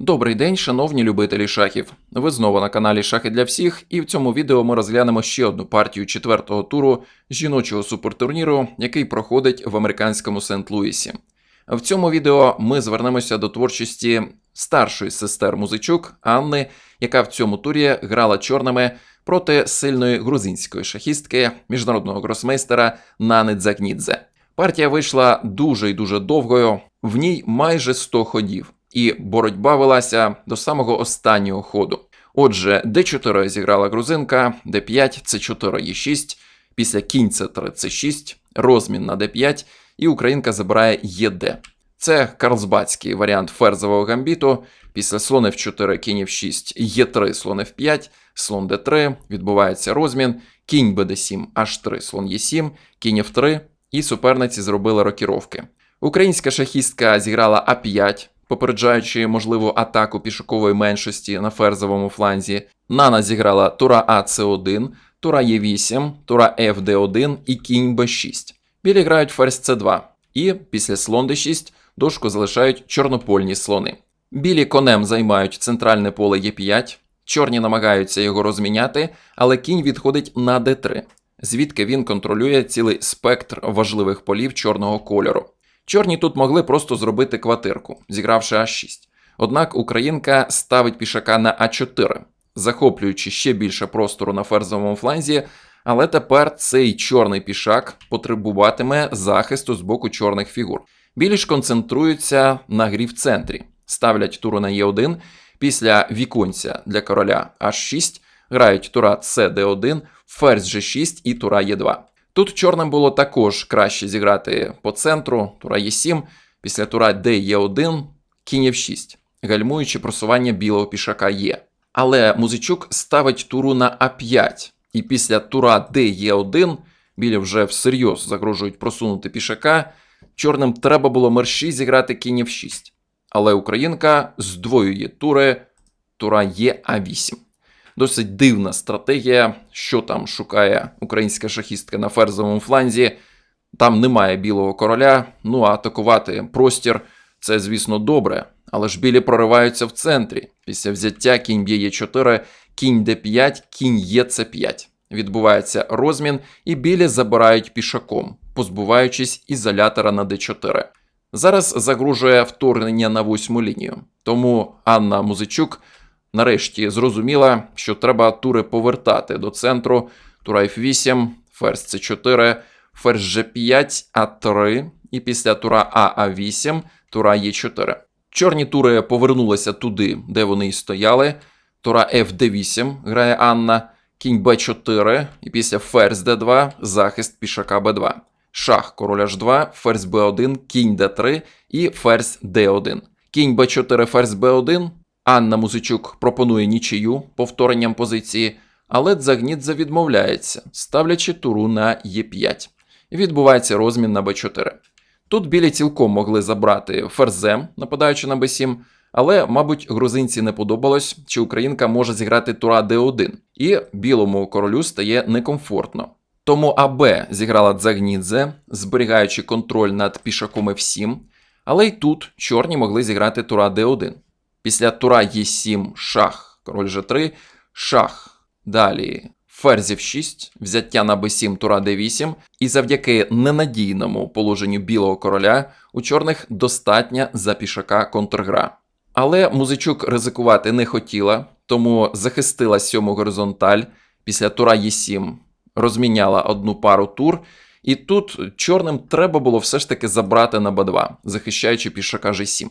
Добрий день, шановні любителі шахів. Ви знову на каналі Шахи для всіх, і в цьому відео ми розглянемо ще одну партію четвертого туру жіночого супертурніру, який проходить в американському Сент-Луісі. В цьому відео ми звернемося до творчості старшої сестер Музичук Анни, яка в цьому турі грала чорними проти сильної грузинської шахістки міжнародного гросмейстера Нани Дзагнідзе. Партія вийшла дуже і дуже довгою, в ній майже 100 ходів, і боротьба велася до самого останнього ходу. Отже, d4 зіграла грузинка, d5, c4, e6, після кінь c3, c6, розмін на d5, і українка забирає єд. Це карлсбадський варіант ферзового гамбіту. Після слон f4, кінь f6, e3, слон f5, слон d3, відбувається розмін, кінь bd7, h3, слон e7, кінь f3, і суперниці зробили рокіровки. Українська шахістка зіграла А5, попереджаючи можливу атаку пішокової меншості на ферзовому фланзі. Нана зіграла тура А С1, тура Е8, тура Ф Д1 і кінь Б6. Білі грають ферзь С2, і після слон Д6 дошку залишають чорнопольні слони. Білі конем займають центральне поле Е5, чорні намагаються його розміняти, але кінь відходить на Д3 звідки він контролює цілий спектр важливих полів чорного кольору. Чорні тут могли просто зробити квартирку, зігравши А6. Однак українка ставить пішака на А4, захоплюючи ще більше простору на ферзовому фланзі, але тепер цей чорний пішак потребуватиме захисту з боку чорних фігур. Білі ж концентруються на грі в центрі, ставлять туру на Е1, після віконця для короля H6 грають тура С Д1, ферзь G6 і тура Е2. Тут чорним було також краще зіграти по центру, тура Е7, після тура Д Е1, кінь F6, гальмуючи просування білого пішака Е. Але Музичук ставить туру на А5, і після тура Д Е1 білі вже всерйоз загрожують просунути пішака. Чорним треба було мерщій зіграти кінь F6. Але українка здвоює тури тура Е А8. Досить дивна стратегія, що там шукає українська шахістка на ферзовому фланзі. Там немає білого короля. Ну а атакувати простір це, звісно, добре. Але ж білі прориваються в центрі. Після взяття кінь б'є Е4, кінь Д5, кінь є С5. Відбувається розмін, і білі забирають пішаком, позбуваючись ізолятора на Д4. Зараз загрожує вторгнення на восьму лінію. Тому Анна Музичук нарешті зрозуміла, що треба тури повертати до центру. Тура F8, ферзь C4, ферзь G5, А3, і після тура А А8, тура Е4. Чорні тури повернулися туди, де вони й стояли. Тура F8 грає Анна, кінь Б4, і після ферзь Д2, захист пішака Б2. Шах король H2, ферзь Б1, кінь Д3 і ферзь Д1. Кінь Б4, ферзь Б1. Анна Музичук пропонує нічию повторенням позиції, але Дзагнідзе відмовляється, ставлячи туру на Е5. Відбувається розмін на Б4. Тут білі цілком могли забрати ферзем, нападаючи на Б7, але, мабуть, грузинці не подобалось, чи українка може зіграти тура Д1, і білому королю стає некомфортно. Тому АБ зіграла Дзагнідзе, зберігаючи контроль над пішаком F7, але й тут чорні могли зіграти тура Д1. Після тура Е7 шах, король G3, шах. Далі ферзь F6, взяття на Б7, тура Д8, і завдяки ненадійному положенню білого короля у чорних достатня за пішака контргра. Але Музичук ризикувати не хотіла, тому захистила сьому горизонталь. Після тура Е7 розміняла одну пару тур. І тут чорним треба було все ж таки забрати на Б2, захищаючи пішака G7.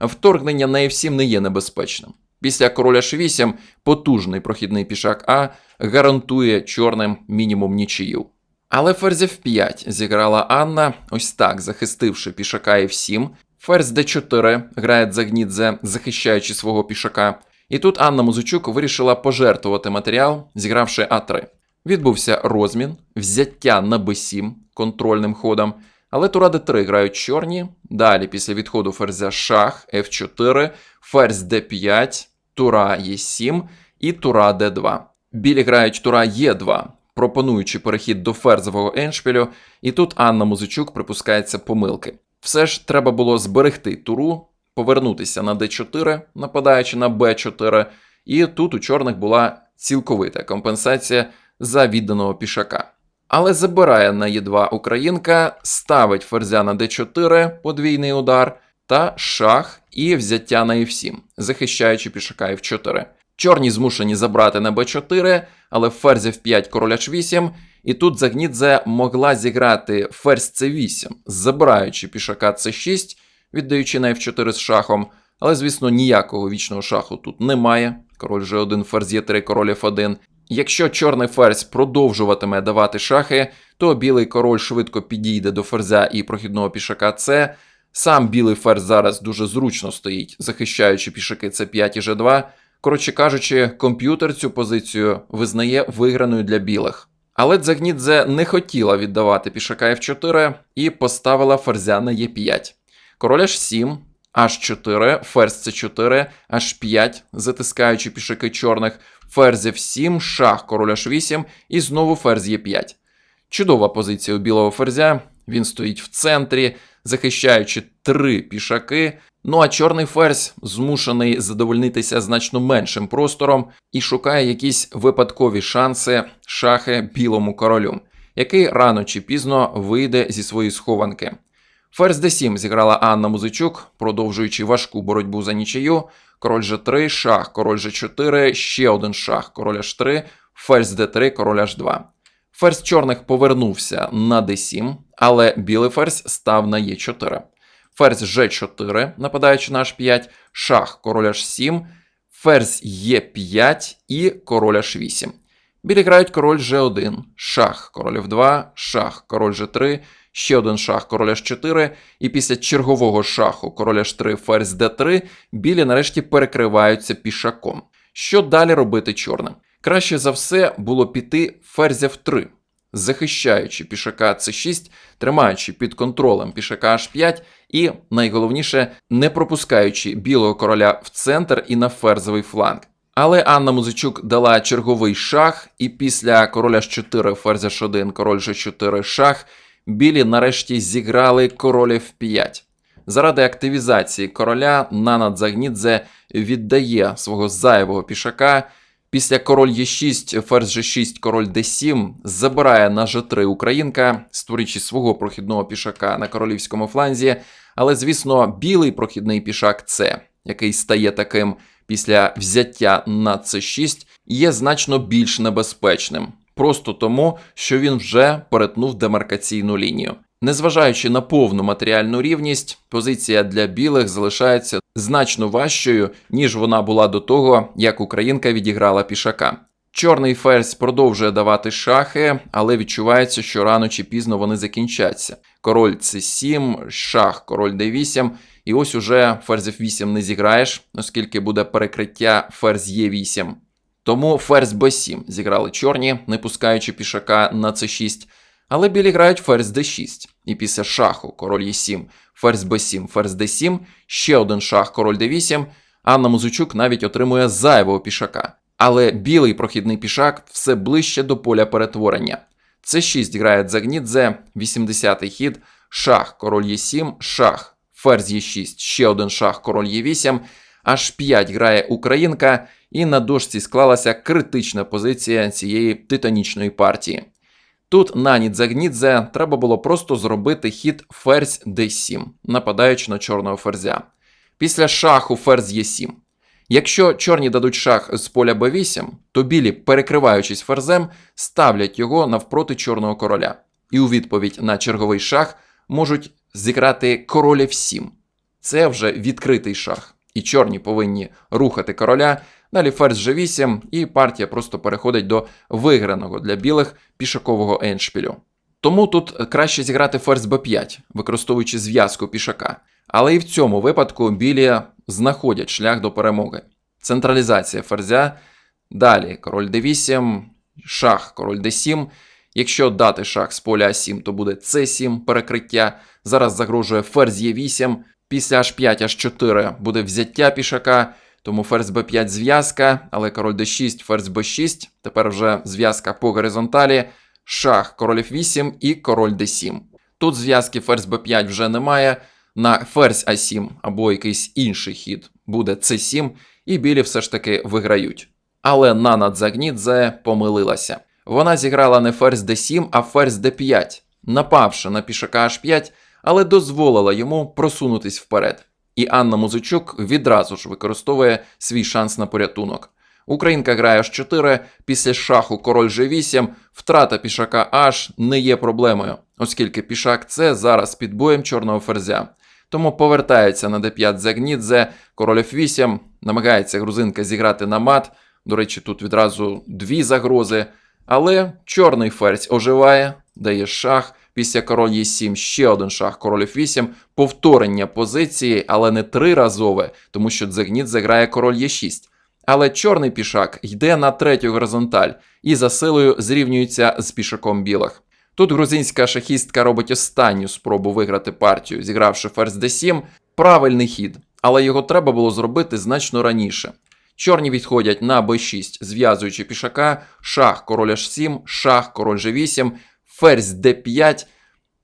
Вторгнення на F7 не є небезпечним. Після короля H8 потужний прохідний пішак А гарантує чорним мінімум нічию. Але ферзь F5 зіграла Анна, ось так, захистивши пішака F7. Ферзь D4 грає Дзагнідзе, захищаючи свого пішака. І тут Анна Музичук вирішила пожертвувати матеріал, зігравши А3. Відбувся розмін, взяття на Б7 контрольним ходом. Але тура d3 грають чорні. Далі, після відходу ферзя шах, f4, ферзь d5, тура e7 і тура d2. Білі грають тура e2, пропонуючи перехід до ферзового еншпілю, і тут Анна Музичук припускається помилки. Все ж треба було зберегти туру, повернутися на d4, нападаючи на b4, і тут у чорних була цілковита компенсація за відданого пішака. Але забирає на Е2 Українка, ставить ферзя на d4, подвійний удар, та шах і взяття на F7, захищаючи пішака F4. Чорні змушені забрати на b4, але ферзь F5, король H8, і тут Загнідзе могла зіграти ферзь c8, забираючи пішака c6, віддаючи на F4 з шахом, але, звісно, ніякого вічного шаху тут немає. Король G1, ферзь Е3, король F1. Якщо чорний ферзь продовжуватиме давати шахи, то білий король швидко підійде до ферзя і прохідного пішака С. Сам білий ферзь зараз дуже зручно стоїть, захищаючи пішаки С5 і Ж2. Коротше кажучи, комп'ютер цю позицію визнає виграною для білих. Але Дзагнідзе не хотіла віддавати пішака F4 і поставила ферзя на Е5. Король H7, H4, ферзь C4, H5, затискаючи пішаки чорних, ферзь F7, шах, король H8 і знову ферзь Е5. Чудова позиція у білого ферзя. Він стоїть в центрі, захищаючи три пішаки. Ну а чорний ферзь змушений задовольнитися значно меншим простором і шукає якісь випадкові шанси шахи білому королю, який рано чи пізно вийде зі своєї схованки. Ферзь d7 зіграла Анна Музичук, продовжуючи важку боротьбу за нічию. Король G3, шах, король G4, ще один шах, король H3, ферзь d3, король H2. Ферзь чорних повернувся на d7, але білий ферзь став на e4. Ферзь g4, нападаючи на h5, шах, король h7, ферзь e5 і король h8. Білі грають король g1, шах, король f2, шах, король g3, ще один шах, король h4, і після чергового шаху, король h3, ферзь d3, білі нарешті перекриваються пішаком. Що далі робити чорним? Краще за все було піти ферзя в 3, захищаючи пішака c6, тримаючи під контролем пішака h5 і, найголовніше, не пропускаючи білого короля в центр і на ферзовий фланг. Але Анна Музичук дала черговий шах, і після короля h4, ферзь h1, король g4, шах, білі нарешті зіграли король f5. Заради активізації короля Нана Дзагнідзе віддає свого зайвого пішака. Після король Е6, ферзь G6, король D7 забирає на G3 Українка, створюючи свого прохідного пішака на королівському фланзі. Але, звісно, білий прохідний пішак С, який стає таким після взяття на С6, є значно більш небезпечним. Просто тому, що він вже перетнув демаркаційну лінію. Незважаючи на повну матеріальну рівність, позиція для білих залишається значно важчою, ніж вона була до того, як Українка відіграла пішака. Чорний ферзь продовжує давати шахи, але відчувається, що рано чи пізно вони закінчаться. Король c7, шах, король d8, і ось уже ферзь f8 не зіграєш, оскільки буде перекриття ферзь e8. Тому ферзь b7 зіграли чорні, не пускаючи пішака на c6. Але білі грають ферзь d6. І після шаху король e7, ферзь b7, ферзь d7, ще один шах, король d8. Анна Музичук навіть отримує зайвого пішака. Але білий прохідний пішак все ближче до поля перетворення. С6 грає Дзагнідзе, 80-й хід, шах, король Е7, шах, ферзь Е6, ще один шах, король Е8, H5 грає Українка, і на дошці склалася критична позиція цієї титанічної партії. Тут на Нідзагнідзе треба було просто зробити хід ферзь d7, нападаючи на чорного ферзя. Після шаху ферзь Е7. Якщо чорні дадуть шах з поля b8, то білі, перекриваючись ферзем, ставлять його навпроти чорного короля. І у відповідь на черговий шах можуть зіграти король f7. Це вже відкритий шах. І чорні повинні рухати короля. Далі ферзь g8, і партія просто переходить до виграного для білих пішакового еншпілю. Тому тут краще зіграти ферзь b5, використовуючи зв'язку пішака. Але і в цьому випадку білі знаходять шлях до перемоги. Централізація ферзя. Далі король d8, шах, король d7. Якщо дати шах з поля А7, то буде c7 перекриття. Зараз загрожує ферзь Е8. Після H5, H4 буде взяття пішака. Тому ферзь b5 зв'язка, але король d6, ферзь b6. Тепер вже зв'язка по горизонталі, шах, король f8 і король d7. Тут зв'язки ферзь b5 вже немає. на ферзь А7 або якийсь інший хід буде С7, і білі все ж таки виграють. Але Нана Дзагнідзе помилилася. Вона зіграла не ферзь d7, а ферзь d5, напавши на пішака h5, але дозволила йому просунутись вперед. І Анна Музичук відразу ж використовує свій шанс на порятунок. Українка грає h4, після шаху король g8, втрата пішака h не є проблемою, оскільки пішак це зараз під боєм чорного ферзя. Тому повертається на d5 Загнідзе, король f8, намагається грузинка зіграти на мат. До речі, тут відразу дві загрози. Але чорний ферзь оживає, дає шах. Після король Е7 ще один шах, король F8, повторення позиції, але не триразове, тому що Дзегніт заграє король Е6. Але чорний пішак йде на третю горизонталь і за силою зрівнюється з пішаком білих. Тут грузинська шахістка робить останню спробу виграти партію, зігравши ферзь d7. Правильний хід, але його треба було зробити значно раніше. Чорні відходять на b6, зв'язуючи пішака, шах король h7, шах король g8, ферзь d5.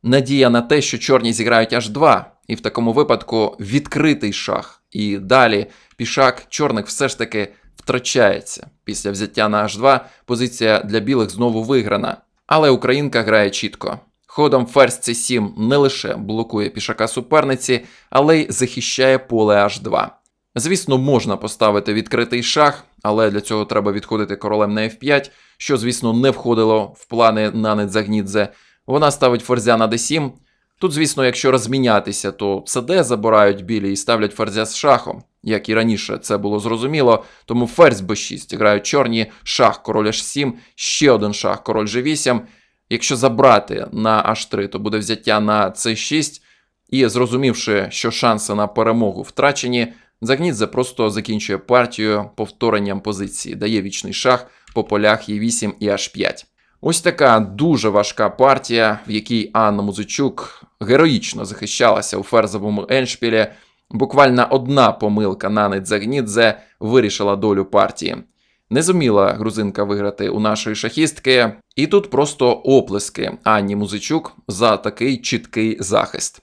Надія на те, що чорні зіграють h2, і в такому випадку відкритий шах. І далі пішак чорних все ж таки втрачається. Після взяття на h2 позиція для білих знову виграна. Але українка грає чітко. Ходом ферзь c7 не лише блокує пішака суперниці, але й захищає поле h2. Звісно, можна поставити відкритий шах, але для цього треба відходити королем на f5, що, звісно, не входило в плани Нани Дзагнідзе. Вона ставить ферзя на d7. Тут, звісно, якщо розмінятися, то cd забирають білі і ставлять ферзя з шахом. Як і раніше це було зрозуміло, тому ферзь b6 грають чорні, шах король h7, ще один шах король g8. Якщо забрати на h3, то буде взяття на c6. І зрозумівши, що шанси на перемогу втрачені, Загнідзе просто закінчує партію повторенням позиції, дає вічний шах по полях Е8 і H5. Ось така дуже важка партія, в якій Анна Музичук героїчно захищалася у ферзовому еншпілі. Буквально одна помилка Нани Дзагнідзе вирішила долю партії. Не зуміла грузинка виграти у нашої шахістки, і тут просто оплески Анні Музичук за такий чіткий захист.